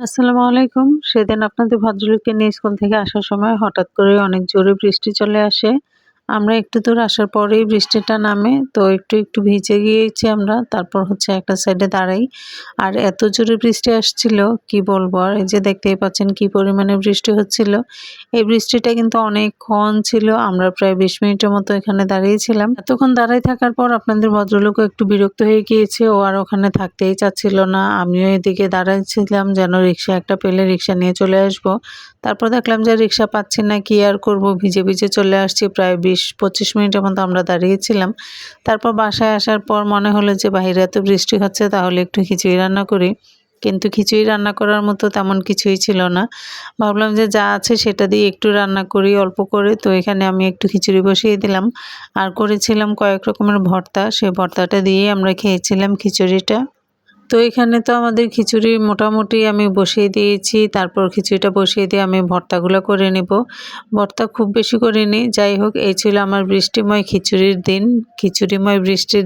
আসসালামু আলাইকুম। সেদিন আপনাদের ভদ্রলোককে নিয়ে স্কুল থেকে আসার সময় হঠাৎ করে অনেক জোরে বৃষ্টি চলে আসে। আমরা একটু দূর আসার পরেই বৃষ্টিটা নামে। তো একটু, একটু ভিজে গিয়েছি আমরা। তারপর হচ্ছে একটা সাইডে দাঁড়াই। আর এত জোরে বৃষ্টি আসছিল কি বলব আর এই যে দেখতেই পাচ্ছেন কি পরিমাণে বৃষ্টি হচ্ছিল। এই বৃষ্টিটা কিন্তু অনেকক্ষণ ছিল। আমরা প্রায় ২০ মিনিটের মতো এখানে দাঁড়িয়েছিলাম। এতক্ষণ দাঁড়াই থাকার পর আপনাদের ভদ্রলোকও একটু বিরক্ত হয়ে গিয়েছে। ও আর ওখানে থাকতেই চাচ্ছিল না। আমিও এদিকে দাঁড়াইছিলাম যেন রিক্সা একটা পেলে রিক্সা নিয়ে চলে আসব। তারপর দেখলাম যে রিক্সা পাচ্ছি না কি আর করব ভিজে, ভিজে চলে আসছি প্রায় ২০-২৫ মিনিটের মতো আমরা দাঁড়িয়েছিলাম। তারপর বাসায় আসার পর মনে হলো যে বাহিরে এত বৃষ্টি হচ্ছে, তাহলে একটু খিচুড়ি রান্না করি। কিন্তু খিচুড়ি রান্না করার মতো তেমন কিছুই ছিল না। ভাবলাম যে যা আছে সেটা দিয়ে একটু রান্না করি, অল্প করে। তো এখানে আমি একটু খিচুড়ি বসিয়ে দিলাম। আর করেছিলাম কয়েক রকমের ভর্তা। সেই ভর্তাটা দিয়েই আমরা খেয়েছিলাম খিচুড়িটা। তো এখানে তো আমাদের খিচুড়ি মোটামুটি আমি বসিয়ে দিয়েছি। তারপর খিচুড়িটা বসিয়ে দিয়ে আমি ভর্তাগুলো করে নেব। ভর্তা খুব বেশি করে নিই যাই হোক, এই ছিল আমার বৃষ্টিময় খিচুড়ির দিন। খিচুড়িময় বৃষ্টির